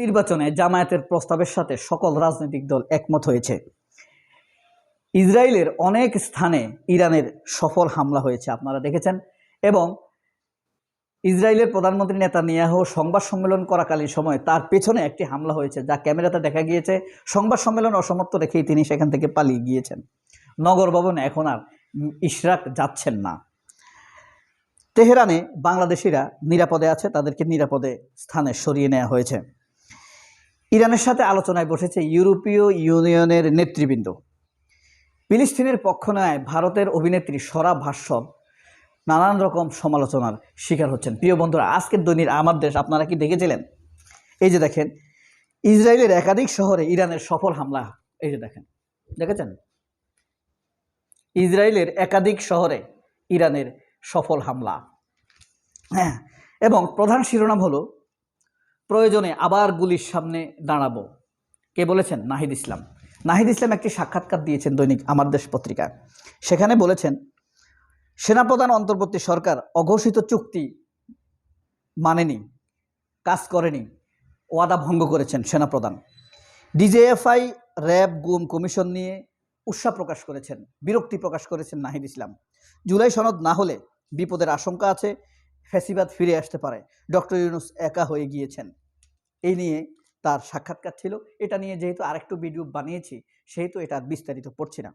নির্বাচনে জামায়াতের প্রস্তাবের সাথে সকল রাজনৈতিক দল একমত হয়েছে। ইসরায়েলের অনেক স্থানে ইরানের সফল হামলা হয়েছে, আপনারা দেখেছেন। এবং ইসরায়েলের প্রধানমন্ত্রী নেতানিয়াহু সংবাদ সম্মেলন করাকালীন সময় তার পেছনে একটি হামলা হয়েছে, যা ক্যামেরাতে দেখা গিয়েছে। সংবাদ সম্মেলন অসমাপ্ত রেখেই তিনি সেখান থেকে পালিয়ে গিয়েছেন। নগর ভবনে এখন আর ইশরাক যাচ্ছেন না। তেহরানে বাংলাদেশিরা নিরাপদে আছে, তাদেরকে নিরাপদে স্থানে সরিয়ে নেওয়া হয়েছে। ইরানের সাথে আলোচনায় বসেছে ইউরোপীয় ইউনিয়নের নেতৃবৃন্দ। ফিলিস্তিনের পক্ষ নেয় ভারতের অভিনেত্রী সরা ভাষ্যম নানান রকম সমালোচনার শিকার হচ্ছেন। প্রিয় বন্ধুরা, আজকের দৈনিক আমার দেশ, আপনারা কি দেখেছিলেন? এই যে দেখেন, ইসরায়েলের একাধিক শহরে ইরানের সফল হামলা। এই যে দেখেন, দেখেছেন? ইসরায়েলের একাধিক শহরে ইরানের সফল হামলা। হ্যাঁ এবং প্রধান শিরোনাম হলো প্রয়োজনে আবার গুলির সামনে দাঁড়াবো। কে বলেছেন? নাহিদ ইসলাম। নাহিদ ইসলাম একটি সাক্ষাৎকার দিয়েছেন দৈনিক আমার দেশ পত্রিকায়। সেখানে বলেছেন, সেনাপ্রধান অন্তর্বর্তী সরকার অঘোষিত চুক্তি মানেনি, কাজ করেনি, ওয়াদা ভঙ্গ করেছেন সেনাপ্রধান। ডিজেএফআই, র্যাব, গুম কমিশন নিয়ে উৎসাহ প্রকাশ করেছেন, বিরক্তি প্রকাশ করেছেন নাহিদ ইসলাম। জুলাই সনদ না হলে বিপদের আশঙ্কা আছে ফ্যাসিবাদ ফিরে আসতে পারে। ডক্টর ইউনুস একা হয়ে গিয়েছেন। এই নিয়ে তার সাক্ষাৎকার ছিল। এটা নিয়ে যেহেতু আরেকটু ভিডিও বানিয়েছি, সেহেতু এটা বিস্তারিত পড়ছি না।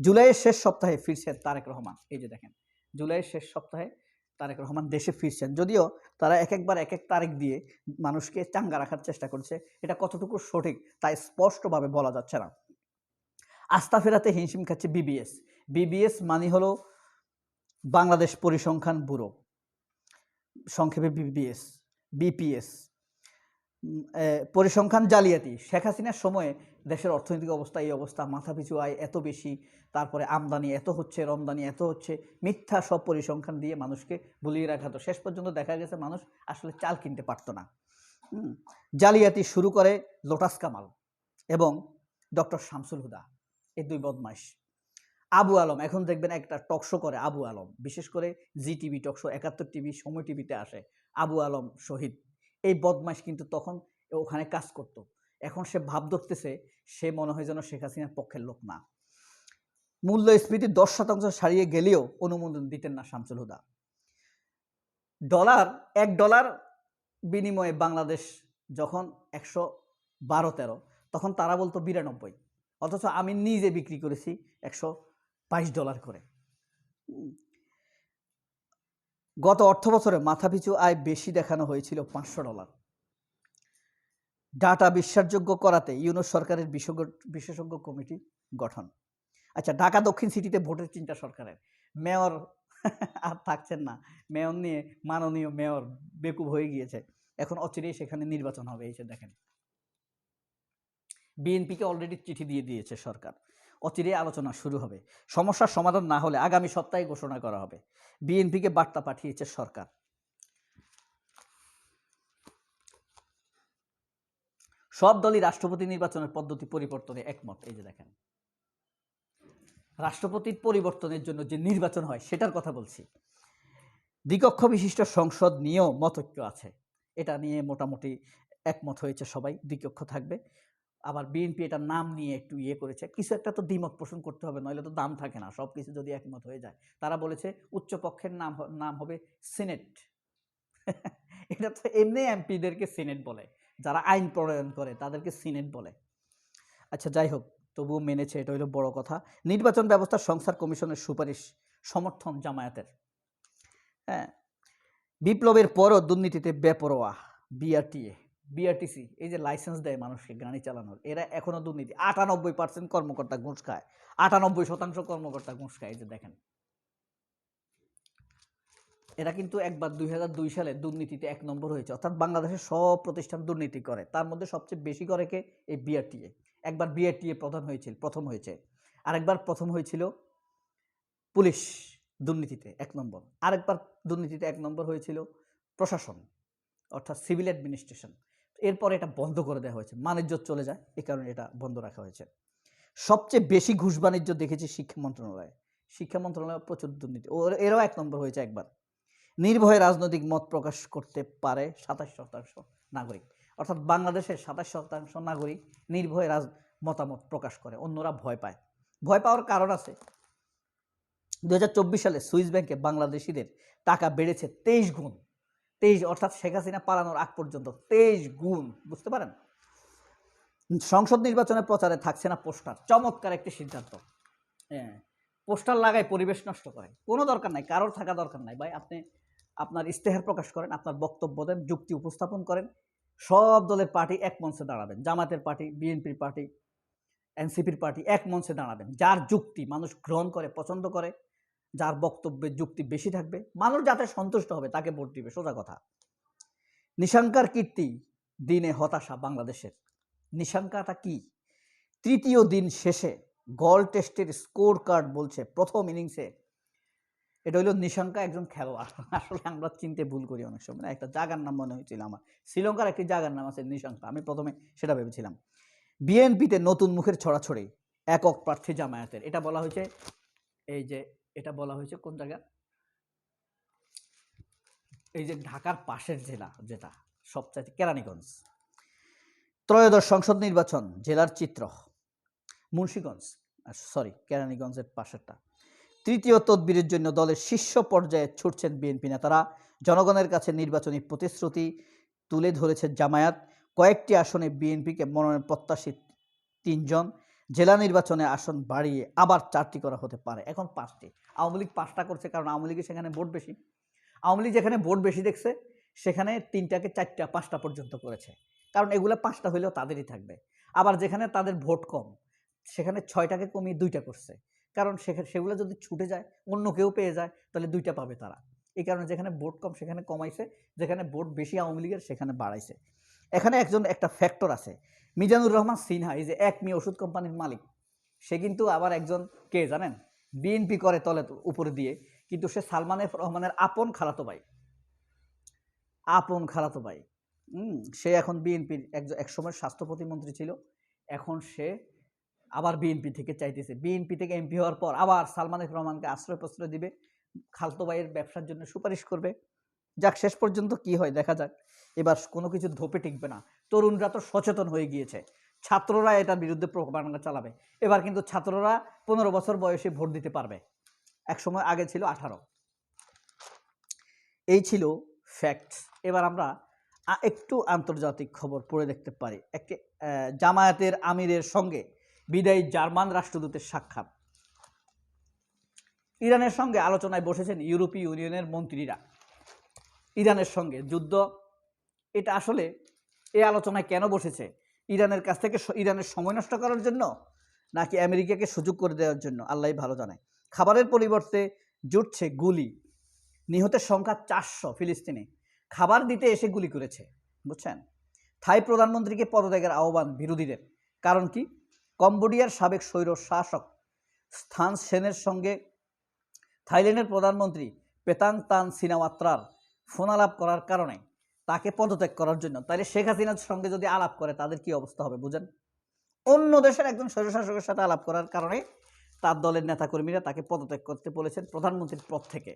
জুলাইয়ের শেষ সপ্তাহে ফিরছেন তারেক রহমান। এই যে দেখেন, জুলাইয়ের শেষ সপ্তাহে তারেক রহমান দেশে ফিরছেন। যদিও তারা এক একবার এক এক তারিখ দিয়ে মানুষকে চাঙ্গা রাখার চেষ্টা করছে, এটা কতটুকু সঠিক তাই স্পষ্টভাবে বলা যাচ্ছে না। আস্থা ফেরাতে হিমশিম খাচ্ছে বিবিএস। বিবিএস মানে হলো বাংলাদেশ পরিসংখ্যান ব্যুরো। সংক্ষেপে বিবিএস বিপিএস পরিসংখ্যান জালিয়াতি। শেখ হাসিনার সময়ে দেশের অর্থনৈতিক অবস্থা, এই অবস্থা মাথাপিছু আয় এত বেশি, তারপরে আমদানি এত হচ্ছে, রমদানি এত হচ্ছে, মিথ্যা সব পরিসংখ্যান দিয়ে মানুষকে ভুলিয়ে রাখা হতো। শেষ পর্যন্ত দেখা গেছে মানুষ আসলে চাল কিনতে পারতো না। জালিয়াতি শুরু করে লোটাস কামাল এবং ডক্টর শামসুল হুদা, এই দুই বদমাইশ। আবু আলম, এখন দেখবেন একটা টকশো করে আবু আলম। বিশেষ করে G TV talk show Ekattor TV Somoy টিভিতে আসে আবু আলম শহীদ। এই বদমাইশ কিন্তু তখন ওখানে কাজ করত। এখন সে ভাব ধরতেছে, সে মনে হয় যেন শেখ হাসিনার পক্ষের লোক না। মূল্যস্ফীতি দশ শতাংশ ছাড়িয়ে গেলেও অনুমোদন দিতেন না শামসুল হুদা। ডলার এক ডলার বিনিময়ে বাংলাদেশ যখন একশো বারো তেরো, তখন তারা বলতো বিরানব্বই। অথচ আমি নিজে বিক্রি করেছি একশো বাইশ ডলার করে। গত অর্থ বছরে মাথাপিছু আয় বেশি দেখানো হয়েছিল পাঁচশো ডলার। ডাটা বিশ্বাসযোগ্য করাতে ইউনুস সরকারের বিশেষজ্ঞ বিশেষজ্ঞ কমিটি গঠন। আচ্ছা ঢাকা দক্ষিণ সিটিতে ভোটের চিন্তা সরকারের। মেয়র আর থাকছেন না। মেয়র নিয়ে মাননীয় মেয়র বেকুব হয়ে গিয়েছে। এখন অচিরেই সেখানে নির্বাচন হবে এসে দেখেন। বিএনপিকে অলরেডি চিঠি দিয়ে দিয়েছে সরকার। অচিরেই আলোচনা শুরু হবে। সমস্যার সমাধান না হলে আগামী সপ্তাহে ঘোষণা করা হবে। বিএনপিকে বার্তা পাঠিয়েছে সরকার। সব দলই রাষ্ট্রপতি নির্বাচনের পদ্ধতি পরিবর্তনে একমত। এই যে দেখেন। রাষ্ট্রপতির পরিবর্তনের জন্য যে নির্বাচন হয়, সেটার কথা বলছি। দ্বিকক্ষ বিশিষ্ট সংসদ নিয়েও মতৈক্য আছে। এটা নিয়ে মোটামুটি একমত হয়েছে সবাই। দ্বিকক্ষ থাকবে। আবার বিএনপি এটার নাম নিয়ে একটু ইয়ে করেছে। কিছু একটা তো দ্বিমত পোষণ করতে হবে, নইলে তো দাম থাকে না। সব কিছু যদি একমত হয়ে যায়। তারা বলেছে উচ্চ কক্ষের নাম নাম হবে সিনেট এটা তো এমনি এমপিদেরকে সিনেট বলে। যারা আইন প্রণয়ন করে, তাদেরকে সিনেট বলে। আচ্ছা যাই হোক, তবুও মেনেছে, এটা হলো বড় কথা। নির্বাচন ব্যবস্থা সংস্কার কমিশনের সুপারিশ, সমর্থন জামায়াতের। হ্যাঁ বিপ্লবের পরও দুর্নীতিতে বেপরোয়া বিআরটিএ বিআরটিসি এই যে লাইসেন্স দেয় মানুষকে গাড়ি চালানোর, এরা এখনও দুর্নীতি। আটানব্বই পার্সেন্ট কর্মকর্তা ঘুষ খায়। আটানব্বই শতাংশ কর্মকর্তা ঘুষ খায়, এই যে দেখেন। এরা কিন্তু একবার দুই হাজার দুই সালে দুর্নীতিতে এক নম্বর হয়েছে। অর্থাৎ বাংলাদেশের সব প্রতিষ্ঠান দুর্নীতি করে। তার মধ্যে সবচেয়ে বেশি করে কে? এই বিআরটিএ একবার বিআরটিএ প্রধান হয়েছিল, প্রথম হয়েছে। আরেকবার প্রথম হয়েছিল পুলিশ দুর্নীতিতে এক নম্বর। আরেকবার দুর্নীতিতে এক নম্বর হয়েছিল প্রশাসন, অর্থাৎ সিভিল অ্যাডমিনিস্ট্রেশন। এরপর এটা বন্ধ করে দেওয়া হয়েছে। বাণিজ্য চলে যায় এই কারণে এটা বন্ধ রাখা হয়েছে। সবচেয়ে বেশি ঘুষ বাণিজ্য দেখেছি শিক্ষা মন্ত্রণালয়ে। শিক্ষা মন্ত্রণালয়ে প্রচুর দুর্নীতি। ও এরাও এক নম্বর হয়েছে একবার। নির্ভয়ে রাজনৈতিক মত প্রকাশ করতে পারে সাতাশ শতাংশ নাগরিক। অর্থাৎ বাংলাদেশের সাতাশ শতাংশ নাগরিক নির্ভয়ে রাজ, মতামত প্রকাশ করে। অন্যরা ভয় পায়। ভয় পাওয়ার কারণ আছে। দুহাজার চব্বিশ সালে সুইস ব্যাংকে বাংলাদেশিদের টাকা বেড়েছে তেইশ গুণ। তেইশ, অর্থাৎ শেখ হাসিনা পালানোর আগ পর্যন্ত তেইশ গুণ, বুঝতে পারেন? সংসদ নির্বাচনে প্রচারে থাকছে না পোস্টার, চমৎকার একটি সিদ্ধান্ত। হ্যাঁ পোস্টার লাগায় পরিবেশ নষ্ট করে, কোনো দরকার নাই, কারোর থাকা দরকার নাই। ভাই, আপনি আপনার ইস্তেহার প্রকাশ করেন, আপনার বক্তব্য দেন, যুক্তি উপস্থাপন করেন, সব দলের পার্টি এক মঞ্চে দাঁড়াবেন। জামাতের পার্টি, বিএনপির পার্টি, এনসিপির পার্টি এক মঞ্চে দাঁড়াবেন। যার যুক্তি মানুষ গ্রহণ করে, পছন্দ করে যার বক্তব্যের যুক্তি বেশি থাকবে, মানুষ যাতে সন্তুষ্ট হবে তাকে ভোট দিবে, সোজা কথা। নিশাঙ্কার কীর্তি দিনে হতাশা বাংলাদেশের। নিশাঙ্কাটা কি? তৃতীয় দিন শেষে গল টেস্টের স্কোর কার্ড বলছে প্রথম ইনিংসে এটা হইল নিশাঙ্কা একজন খেলোয়াড়। আসলে আমরা চিনতে ভুল করি অনেক সময়, না? একটা জাগার নাম মনে হয়েছিল আমার। শ্রীলঙ্কার একটি জাগার নাম আছে নিশাঙ্কা। আমি প্রথমে সেটা ভেবেছিলাম। বিএনপিতে নতুন মুখের ছড়াছড়ি, একক প্রার্থী জামায়াতের। এটা বলা হয়েছে এই যে এটা বলা হয়েছে কোন জায়গা? এই যে ঢাকার পাশের জেলা যেটা, সবচাইতে কেরানীগঞ্জ। ত্রয়োদশ সংসদ নির্বাচন, জেলার চিত্র, মুন্সীগঞ্জ সরি কেরানীগঞ্জের পাশেরটা। তৃতীয় তদবিরের জন্য দলের শীর্ষ পর্যায়ে ছুটছেন বিএনপি নেতারা। জনগণের কাছে নির্বাচনী প্রতিশ্রুতি তুলে ধরেছে জামায়াত। কয়েকটি আসনে বিএনপিকে মনোনয়ন প্রত্যাশী তিনজন। জেলা নির্বাচনে আসন বাড়িয়ে আবার চারটি করা হতে পারে। এখন পাঁচটি। আওয়ামী লীগ পাঁচটা করছে কারণ আওয়ামী লীগের সেখানে ভোট বেশি। আওয়ামী লীগ যেখানে ভোট বেশি দেখছে, সেখানে তিনটাকে চারটা, পাঁচটা পর্যন্ত করেছে। কারণ এগুলো পাঁচটা হইলেও তাদেরই থাকবে। আবার যেখানে তাদের ভোট কম, সেখানে ছয়টাকে কমিয়ে দুইটা করছে। কারণ সেখানে সেগুলো যদি ছুটে যায়, অন্য কেউ পেয়ে যায়, তাহলে দুইটা পাবে তারা। এই কারণে যেখানে ভোট কম, সেখানে কমাইছে, যেখানে ভোট বেশি আওয়ামী লীগের, সেখানে বাড়াইছে। এখানে একজন একটা ফ্যাক্টর আছে। মিজানুর রহমান সিনহা, এই যে এক মি ওষুধ কোম্পানির মালিক, সে কিন্তু আবার একজন কে জানেন? বিএনপি করে তলে উপরে দিয়ে, কিন্তু সে সালমান এফ রহমানের আপন খালাতো ভাই। আপন খালাতো ভাই। সে এখন বিএনপির একজন একসময় স্বাস্থ্য প্রতিমন্ত্রী ছিল, এখন সে আবার বিএনপি থেকে চাইতেছে। বিএনপি থেকে এমপি হওয়ার পর আবার সালমান এফ রহমানকে আশ্রয় প্রশ্রয় দিবে, খালতো ভাইয়ের ব্যবসার জন্য সুপারিশ করবে। যাক, শেষ পর্যন্ত কি হয় দেখা যাক। এবার কোনো কিছু ধোপে টিকবে না। তরুণরা তো সচেতন হয়ে গিয়েছে। ছাত্ররা এটার বিরুদ্ধে প্রোপাগান্ডা চালাবে। এবার কিন্তু ছাত্ররা পনেরো বছর বয়সে ভোট দিতে পারবে। এক সময় আগে ছিল আঠারো। এই ছিল ফ্যাক্টস এবার আমরা একটু আন্তর্জাতিক খবর পড়ে দেখতে পারি। একটি জামায়াতের আমিরের সঙ্গে বিদায়ী জার্মান রাষ্ট্রদূতের সাক্ষাৎ। ইরানের সঙ্গে আলোচনায় বসেছেন ইউরোপীয় ইউনিয়নের মন্ত্রীরা। ইরানের সঙ্গে যুদ্ধ, এটা আসলে এই আলোচনায় কেন বসেছে? ইরানের কাছ থেকে ইরানের সময় নষ্ট করার জন্য নাকি আমেরিকাকে সুযোগ করে দেওয়ার জন্য? আল্লাহ ভালো জানে। খাবারের পরিবর্তে জুটছে গুলি। নিহতের সংখ্যা চারশো ফিলিস্তিনে। খাবার দিতে এসে গুলি করেছে, বুঝছেন? থাই প্রধানমন্ত্রীকে পদত্যাগের আহ্বান বিরোধীদের। কারণ কি? কম্বোডিয়ার সাবেক স্বৈর শাসক স্থান সেনের সঙ্গে থাইল্যান্ডের প্রধানমন্ত্রী পেতাং তান সিনামাত্রার ফোন আলাপ করার কারণে তাকে পদত্যাগ করার জন্য। তাহলে শেখ হাসিনার সঙ্গে যদি আলাপ করে, তাদের কি অবস্থা হবে বুঝেন? অন্য দেশের একজন স্বৈরশাসকের সাথে আলাপ করার কারণে তার দলের নেতাকর্মীরা তাকে পদত্যাগ করতে বলেছেন প্রধানমন্ত্রীর পদ থেকে।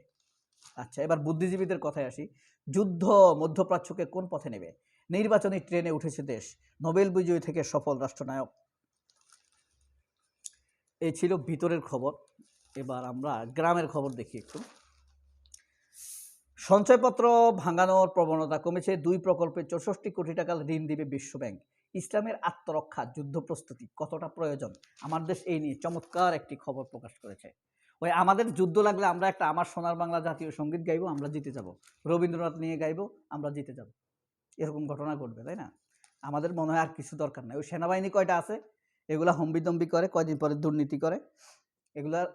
আচ্ছা এবার বুদ্ধিজীবীদের কথায় আসি। যুদ্ধ মধ্যপ্রাচ্যকে কোন পথে নেবে? নির্বাচনী ট্রেনে উঠেছে দেশ, নোবেল বিজয়ী থেকে সফল রাষ্ট্রনায়ক। এই ছিল ভিতরের খবর। এবার আমরা গ্রামের খবর দেখি একটু। সঞ্চয়পত্র ভাঙানোর প্রবণতা কমেছে। দুই প্রকল্পে চৌষট্টি কোটি টাকা ঋণ দিবে বিশ্বব্যাংক ইসলামের আত্মরক্ষা, যুদ্ধ প্রস্তুতি কতটা প্রয়োজন? আমার দেশ এই নিয়ে চমৎকার একটি খবর প্রকাশ করেছে। ওই আমাদের যুদ্ধ লাগলে আমরা একটা আমার সোনার বাংলা জাতীয় সংগীত গাইবো, আমরা জিতে যাব। রবীন্দ্রনাথ নিয়ে গাইবো, আমরা জিতে যাব। এরকম ঘটনা ঘটবে, তাই না? আমাদের মনে হয় আর কিছু দরকার নাই। ওই সেনাবাহিনী কয়টা আছে? এগুলা হম্বিদম্বি করে, কয়দিন পরে দুর্নীতি করে। এগুলার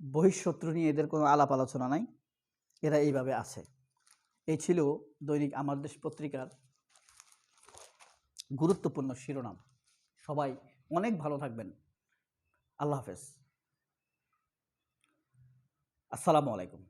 বহিঃশত্রু নিয়ে এদের কোনো আলাপ আলোচনা নাই। এরা এইভাবে আছে। এই ছিল দৈনিক আমার দেশ পত্রিকার গুরুত্বপূর্ণ শিরোনাম। সবাই অনেক ভালো থাকবেন। আল্লাহ হাফেজ। আসসালামু আলাইকুম।